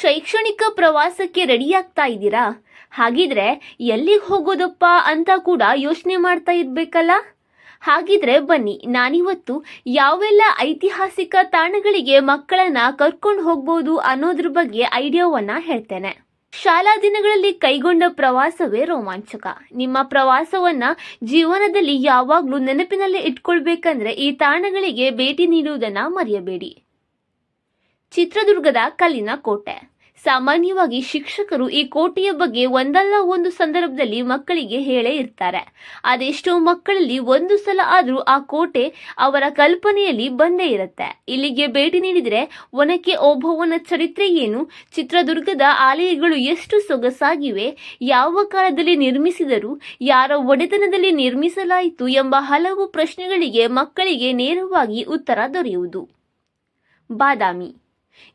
ಶೈಕ್ಷಣಿಕ ಪ್ರವಾಸಕ್ಕೆ ರೆಡಿಯಾಗ್ತಾ ಇದ್ದೀರಾ? ಹಾಗಿದ್ರೆ ಎಲ್ಲಿಗೆ ಹೋಗೋದಪ್ಪ ಅಂತ ಕೂಡ ಯೋಚನೆ ಮಾಡ್ತಾ ಇರ್ಬೇಕಲ್ಲ? ಹಾಗಿದ್ರೆ ಬನ್ನಿ, ನಾನಿವತ್ತು ಯಾವೆಲ್ಲ ಐತಿಹಾಸಿಕ ತಾಣಗಳಿಗೆ ಮಕ್ಕಳನ್ನ ಕರ್ಕೊಂಡು ಹೋಗ್ಬೋದು ಅನ್ನೋದ್ರ ಬಗ್ಗೆ ಐಡಿಯಾವನ್ನ ಹೇಳ್ತೇನೆ. ಶಾಲಾ ದಿನಗಳಲ್ಲಿ ಕೈಗೊಂಡ ಪ್ರವಾಸವೇ ರೋಮಾಂಚಕ. ನಿಮ್ಮ ಪ್ರವಾಸವನ್ನ ಜೀವನದಲ್ಲಿ ಯಾವಾಗ್ಲೂ ನೆನಪಿನಲ್ಲಿ ಇಟ್ಕೊಳ್ಬೇಕಂದ್ರೆ ಈ ತಾಣಗಳಿಗೆ ಭೇಟಿ ನೀಡುವುದನ್ನ ಮರೆಯಬೇಡಿ. ಚಿತ್ರದುರ್ಗದ ಕಲ್ಲಿನ ಕೋಟೆ. ಸಾಮಾನ್ಯವಾಗಿ ಶಿಕ್ಷಕರು ಈ ಕೋಟೆಯ ಬಗ್ಗೆ ಒಂದಲ್ಲ ಒಂದು ಸಂದರ್ಭದಲ್ಲಿ ಮಕ್ಕಳಿಗೆ ಹೇಳೇ ಇರ್ತಾರೆ. ಅದೆಷ್ಟೋ ಮಕ್ಕಳಲ್ಲಿ ಒಂದು ಸಲ ಆದರೂ ಆ ಕೋಟೆ ಅವರ ಕಲ್ಪನೆಯಲ್ಲಿ ಬಂದೇ ಇರುತ್ತೆ. ಇಲ್ಲಿಗೆ ಭೇಟಿ ನೀಡಿದರೆ ಒನಕೆ ಓಬವ್ವನ ಚರಿತ್ರೆ ಏನು? ಚಿತ್ರದುರ್ಗದ ಆಲಯಗಳು ಎಷ್ಟು ಸೊಗಸಾಗಿವೆ? ಯಾವ ಕಾಲದಲ್ಲಿ ನಿರ್ಮಿಸಿದರು? ಯಾರ ಒಡೆತನದಲ್ಲಿ ನಿರ್ಮಿಸಲಾಯಿತು ಎಂಬ ಹಲವು ಪ್ರಶ್ನೆಗಳಿಗೆ ಮಕ್ಕಳಿಗೆ ನೇರವಾಗಿ ಉತ್ತರ ದೊರೆಯುವುದು. ಬಾದಾಮಿ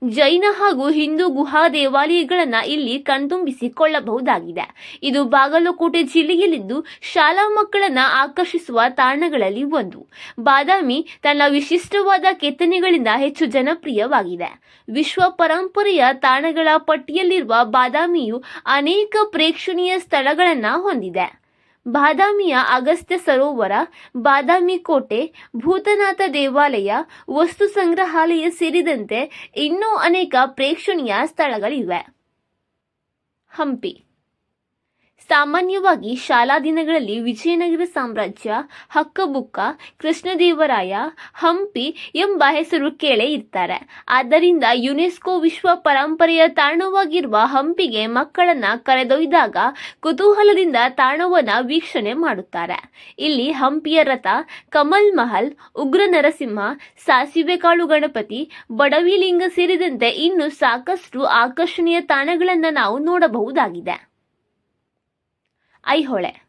ಜೈನ ಹಾಗೂ ಹಿಂದೂ ಗುಹಾ ದೇವಾಲಯಗಳನ್ನು ಇಲ್ಲಿ ಕಣ್ತುಂಬಿಸಿಕೊಳ್ಳಬಹುದಾಗಿದೆ. ಇದು ಬಾಗಲಕೋಟೆ ಜಿಲ್ಲೆಯಲ್ಲಿದ್ದು ಶಾಲಾ ಮಕ್ಕಳನ್ನ ಆಕರ್ಷಿಸುವ ತಾಣಗಳಲ್ಲಿ ಒಂದು. ಬಾದಾಮಿ ತನ್ನ ವಿಶಿಷ್ಟವಾದ ಕೆತ್ತನೆಗಳಿಂದ ಹೆಚ್ಚು ಜನಪ್ರಿಯವಾಗಿದೆ. ವಿಶ್ವ ಪರಂಪರೆಯ ತಾಣಗಳ ಪಟ್ಟಿಯಲ್ಲಿರುವ ಬಾದಾಮಿಯು ಅನೇಕ ಪ್ರೇಕ್ಷಣೀಯ ಸ್ಥಳಗಳನ್ನು ಹೊಂದಿದೆ. ಬಾದಾಮಿಯ ಅಗಸ್ತ್ಯ ಸರೋವರ, ಬಾದಾಮಿ ಕೋಟೆ, ಭೂತನಾಥ ದೇವಾಲಯ, ವಸ್ತು ಸಂಗ್ರಹಾಲಯ ಸೇರಿದಂತೆ ಇನ್ನೂ ಅನೇಕ ಪ್ರೇಕ್ಷಣೀಯ ಸ್ಥಳಗಳಿವೆ. ಹಂಪಿ ಸಾಮಾನ್ಯವಾಗಿ ಶಾಲಾ ದಿನಗಳಲ್ಲಿ ವಿಜಯನಗರ ಸಾಮ್ರಾಜ್ಯ, ಹಕ್ಕಬುಕ್ಕ, ಕೃಷ್ಣದೇವರಾಯ, ಹಂಪಿ ಎಂಬ ಹೆಸರು ಕೇಳೇ ಇರ್ತಾರೆ. ಆದ್ದರಿಂದ ಯುನೆಸ್ಕೋ ವಿಶ್ವ ಪರಂಪರೆಯ ತಾಣವಾಗಿರುವ ಹಂಪಿಗೆ ಮಕ್ಕಳನ್ನ ಕರೆದೊಯ್ದಾಗ ಕುತೂಹಲದಿಂದ ತಾಣವನ್ನ ವೀಕ್ಷಣೆ ಮಾಡುತ್ತಾರೆ. ಇಲ್ಲಿ ಹಂಪಿಯ ರಥ, ಕಮಲ್ ಮಹಲ್, ಉಗ್ರ ನರಸಿಂಹ, ಸಾಸಿವೆ ಕಾಳು ಗಣಪತಿ ಬಡವಿಲಿಂಗ ಸೇರಿದಂತೆ ಇನ್ನು ಸಾಕಷ್ಟು ಆಕರ್ಷಣೀಯ ತಾಣಗಳನ್ನು ನಾವು ನೋಡಬಹುದಾಗಿದೆ. ಐಹೊಳೆ.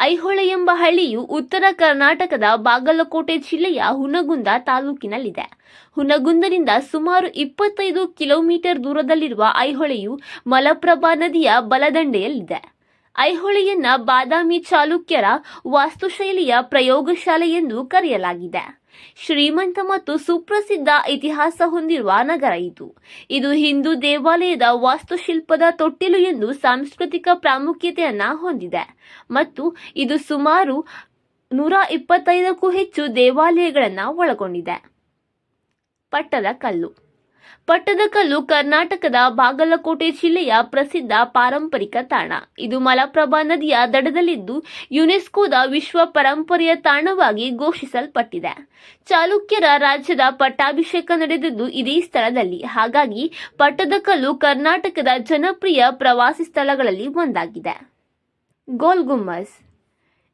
ಐಹೊಳೆ ಎಂಬ ಹಳ್ಳಿಯು ಉತ್ತರ ಕರ್ನಾಟಕದ ಬಾಗಲಕೋಟೆ ಜಿಲ್ಲೆಯ ಹುನಗುಂದ ತಾಲೂಕಿನಲ್ಲಿದೆ. ಹುನಗುಂದನಿಂದ ಸುಮಾರು ಇಪ್ಪತ್ತೈದು ಕಿಲೋಮೀಟರ್ ದೂರದಲ್ಲಿರುವ ಐಹೊಳೆಯು ಮಲಪ್ರಭಾ ನದಿಯ ಬಲದಂಡೆಯಲ್ಲಿದೆ. ಐಹೊಳೆಯನ್ನ ಬಾದಾಮಿ ಚಾಲುಕ್ಯರ ವಾಸ್ತುಶೈಲಿಯ ಪ್ರಯೋಗಶಾಲೆ ಎಂದು ಕರೆಯಲಾಗಿದೆ. ಶ್ರೀಮಂತ ಮತ್ತು ಸುಪ್ರಸಿದ್ಧ ಇತಿಹಾಸ ಹೊಂದಿರುವ ನಗರ ಇದು. ಇದು ಹಿಂದೂ ದೇವಾಲಯದ ವಾಸ್ತುಶಿಲ್ಪದ ತೊಟ್ಟಿಲು ಎಂದು ಸಾಂಸ್ಕೃತಿಕ ಪ್ರಾಮುಖ್ಯತೆಯನ್ನ ಹೊಂದಿದೆ. ಮತ್ತು ಇದು ಸುಮಾರು ನೂರ ಇಪ್ಪತ್ತೈದಕ್ಕೂ ಹೆಚ್ಚು ದೇವಾಲಯಗಳನ್ನು ಒಳಗೊಂಡಿದೆ. ಪಟ್ಟದಕಲ್ಲು. ಪಟ್ಟದಕಲ್ಲು ಕರ್ನಾಟಕದ ಬಾಗಲಕೋಟೆ ಜಿಲ್ಲೆಯ ಪ್ರಸಿದ್ಧ ಪಾರಂಪರಿಕ ತಾಣ. ಇದು ಮಲಪ್ರಭಾ ನದಿಯ ದಡದಲ್ಲಿದ್ದು ಯುನೆಸ್ಕೋದ ವಿಶ್ವ ಪರಂಪರೆಯ ತಾಣವಾಗಿ ಘೋಷಿಸಲ್ಪಟ್ಟಿದೆ. ಚಾಲುಕ್ಯರ ರಾಜ್ಯದ ಪಟ್ಟಾಭಿಷೇಕ ನಡೆದದ್ದು ಇದೇ ಸ್ಥಳದಲ್ಲಿ. ಹಾಗಾಗಿ ಪಟ್ಟದಕಲ್ಲು ಕರ್ನಾಟಕದ ಜನಪ್ರಿಯ ಪ್ರವಾಸಿ ಸ್ಥಳಗಳಲ್ಲಿ ಒಂದಾಗಿದೆ. ಗೋಲ್ ಗುಮ್ಮಸ್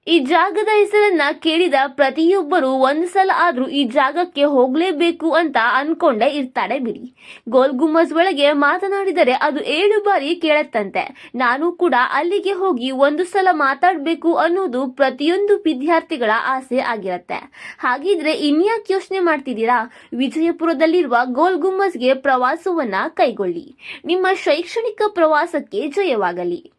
ಈ ಜಾಗದ ಹೆಸರನ್ನ ಕೇಳಿದ ಪ್ರತಿಯೊಬ್ಬರು ಒಂದು ಸಲ ಆದ್ರೂ ಈ ಜಾಗಕ್ಕೆ ಹೋಗ್ಲೇಬೇಕು ಅಂತ ಅನ್ಕೊಂಡೇ ಇರ್ತಾರೆ ಬಿಡಿ. ಗೋಲ್ ಗುಮ್ಮಸ್ ಒಳಗೆ ಮಾತನಾಡಿದರೆ ಅದು ಏಳು ಬಾರಿ ಕೇಳತ್ತಂತೆ. ನಾನು ಕೂಡ ಅಲ್ಲಿಗೆ ಹೋಗಿ ಒಂದು ಸಲ ಮಾತಾಡಬೇಕು ಅನ್ನೋದು ಪ್ರತಿಯೊಂದು ವಿದ್ಯಾರ್ಥಿಗಳ ಆಸೆ ಆಗಿರತ್ತೆ. ಹಾಗಿದ್ರೆ ಇನ್ಯಾಕೆ ಯೋಚನೆ ಮಾಡ್ತಿದ್ದೀರಾ? ವಿಜಯಪುರದಲ್ಲಿರುವ ಗೋಲ್ ಗುಮ್ಮಸ್ಗೆ ಪ್ರವಾಸವನ್ನ ಕೈಗೊಳ್ಳಿ. ನಿಮ್ಮ ಶೈಕ್ಷಣಿಕ ಪ್ರವಾಸಕ್ಕೆ ಜಯವಾಗಲಿ.